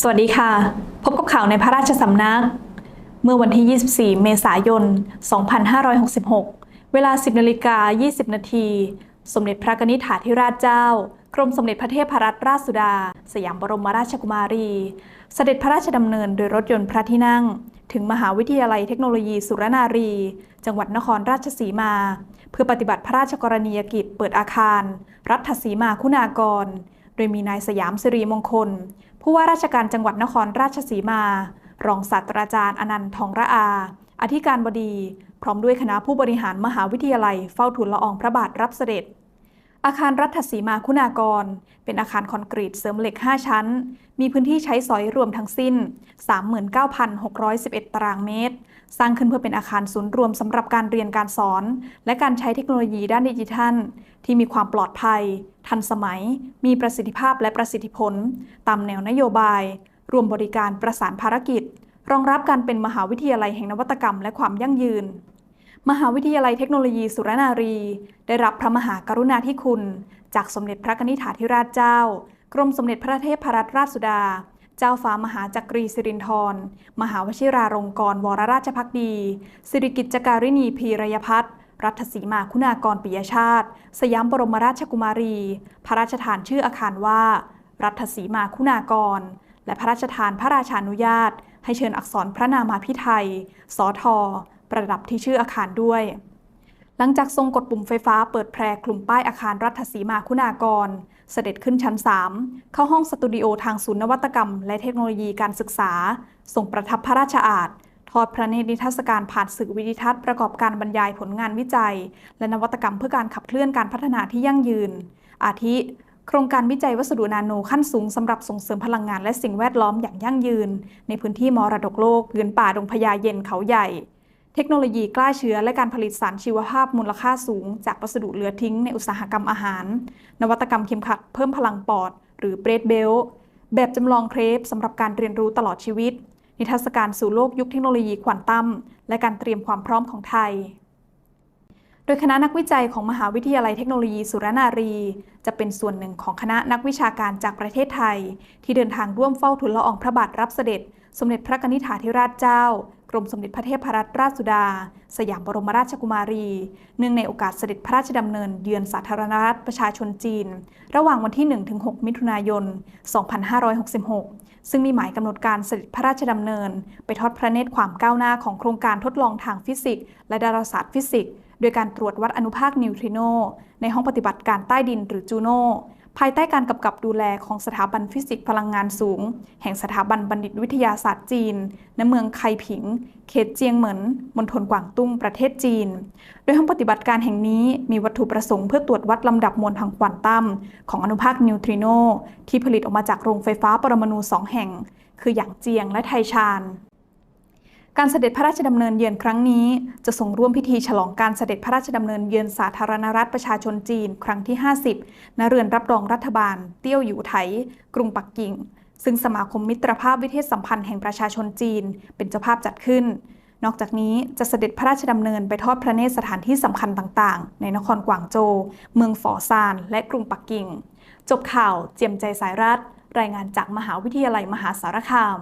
สวัสดีค่ะ พบกับข่าวในพระราชสำนัก เมื่อวันที่ 24 เมษายน 2566 เวลา 10นาฬิกา20 นาทีสมเด็จพระกนิธิถาธิราชเจ้า กรมสมเด็จพระเทพรัตนราชสุดา สยามบรมราชกุมารี เสด็จพระราชดำเนินโดยรถยนต์พระที่นั่ง ถึงมหาวิทยาลัยเทคโนโลยีสุรนารี จังหวัดนครราชสีมา เพื่อปฏิบัติพระราชกรณียกิจเปิดอาคาร รัฐสีมาคุณากร โดยมีนายสยามสิริมงคล ผู้ว่าราชการจังหวัดนครราชสีมา รองศาสตราจารย์อนันต์ทองระอา อธิการบดี พร้อมด้วยคณะผู้บริหารมหาวิทยาลัยเฝ้าทูลละอองพระบาทรับเสด็จ อาคารรัฐสีมาคุณากร เป็นอาคารคอนกรีตเสริมเหล็ก 5 ชั้น มีพื้นที่ใช้สอยรวมทั้งสิ้น 39,611 ตารางเมตร สร้างขึ้นเพื่อเป็นอาคารศูนย์รวมสำหรับการเรียนการสอน และการใช้เทคโนโลยีด้านดิจิทัล ที่มีความปลอดภัย ทันสมัย มีประสิทธิภาพและประสิทธิผล ตามแนวนโยบาย รวมบริการประสานภารกิจ รองรับการเป็นมหาวิทยาลัยแห่งนวัตกรรมและความยั่งยืน มหาวิทยาลัยเทคโนโลยีสุรนารี ได้รับพระมหากรุณาธิคุณ จากสมเด็จพระนิธิถาธิราชเจ้า กรมสมเด็จพระเทพรัตนราชสุดา เจ้าฟ้ามหาจักรีสิรินธรมหาวชิราลงกรณ์วรราชพักดี สิริกิจการินีพีรยพัฒน์รัฐสีมาคุณากรปิยชาติ สยามบรมราชกุมารี พระราชทานชื่ออาคารว่า รัฐสีมาคุณากร และพระราชทานพระราชานุญาต ให้เชิญอักษรพระนามาพิไทยสอทอ ประดับที่ชื่ออาคารด้วย หลังจากทรงกดปุ่มไฟฟ้าเปิดแพรคลุมป้ายอาคารรัฐสีมาคุณากร เสด็จขึ้นชั้น 3 เข้าห้องสตูดิโอทางศูนย์นวัตกรรม และเทคโนโลยีการศึกษาส่งประทับพระราชอาณทอดพระเนตรนิทรรศการผ่านสื่อวิดิทัศน์ประกอบการบรรยายผลงานวิจัย และนวัตกรรมเพื่อการขับเคลื่อนการพัฒนาที่ยั่งยืน อาทิ โครงการวิจัยวัสดุนาโนขั้นสูงสำหรับส่งเสริมพลังงานและสิ่งแวดล้อมอย่างยั่งยืน ในพื้นที่มรดกโลกพื้นป่าดงพญาเย็นเขาใหญ่ เทคโนโลยีกล้าเชื้อและการผลิตสารชีวภาพมูลค่าสูง จากวัสดุเหลือทิ้งในอุตสาหกรรมอาหาร นวัตกรรมเข็มขัดเพิ่มพลังปอด หรือเบรดเบลแบบจำลองเครปสำหรับการเรียนรู้ตลอดชีวิต นิทรรศการสู่โลกยุคเทคโนโลยีควอนตัมและการเตรียมความพร้อมของไทย โดยคณะนักวิจัยของมหาวิทยาลัยเทคโนโลยีสุรนารี จะเป็นส่วนหนึ่งของคณะนักวิชาการจากประเทศไทย ที่เดินทางร่วมเฝ้าทูลละอองพระบาทรับเสด็จ สมเด็จพระนิธิถาธิราชเจ้า รมสมเด็จพระเทพรัตนราชสุดา สยามบรมราชกุมารี เนื่องในโอกาสเสด็จพระราชดำเนินเยือนสาธารณรัฐประชาชนจีน ระหว่างวันที่ 1-6 มิถุนายน 2566 ซึ่งมีหมายกำหนดการเสด็จพระราชดำเนิน ไปทอดพระเนตรความก้าวหน้าของโครงการทดลองทางฟิสิกส์และดาราศาสตร์ฟิสิกส์โดยการตรวจวัดอนุภาคนิวทริโนในห้องปฏิบัติการใต้ดินหรือจูโน ภายใต้การกำกับดูแลของสถาบันฟิสิกส์พลังงานสูง แห่งสถาบันบัณฑิตวิทยาศาสตร์จีน ณ เมืองไคผิง เขตเจียงเหมิน มณฑลกวางตุ้ง ประเทศจีน โดยห้องปฏิบัติการแห่งนี้มีวัตถุประสงค์เพื่อตรวจวัดลำดับมวลทางควอนตัมของอนุภาคนิวทริโนที่ผลิตออกมาจากโรงไฟฟ้าปรมาณูสองแห่ง คือหยางเจียงและไทชาน การเสด็จพระราชดำเนินเยือนครั้งนี้ จะส่งร่วมพิธีฉลองการเสด็จพระราชดำเนินเยือนสาธารณรัฐประชาชนจีน ครั้งที่ 50 ณ เรือนรับรองรัฐบาล เตี้ยวหยูไถ กรุงปักกิ่ง ซึ่งสมาคมมิตรภาพวิเทศสัมพันธ์แห่งประชาชนจีน เป็นเจ้าภาพจัดขึ้น นอกจากนี้จะเสด็จพระราชดำเนินไปทอดพระเนตรสถานที่สำคัญต่างๆ ในนครกวางโจว เมืองฝอซาน และกรุงปักกิ่ง จบข่าวเจียมใจสายรัฐ รายงานจากมหาวิทยาลัยมหาสารคาม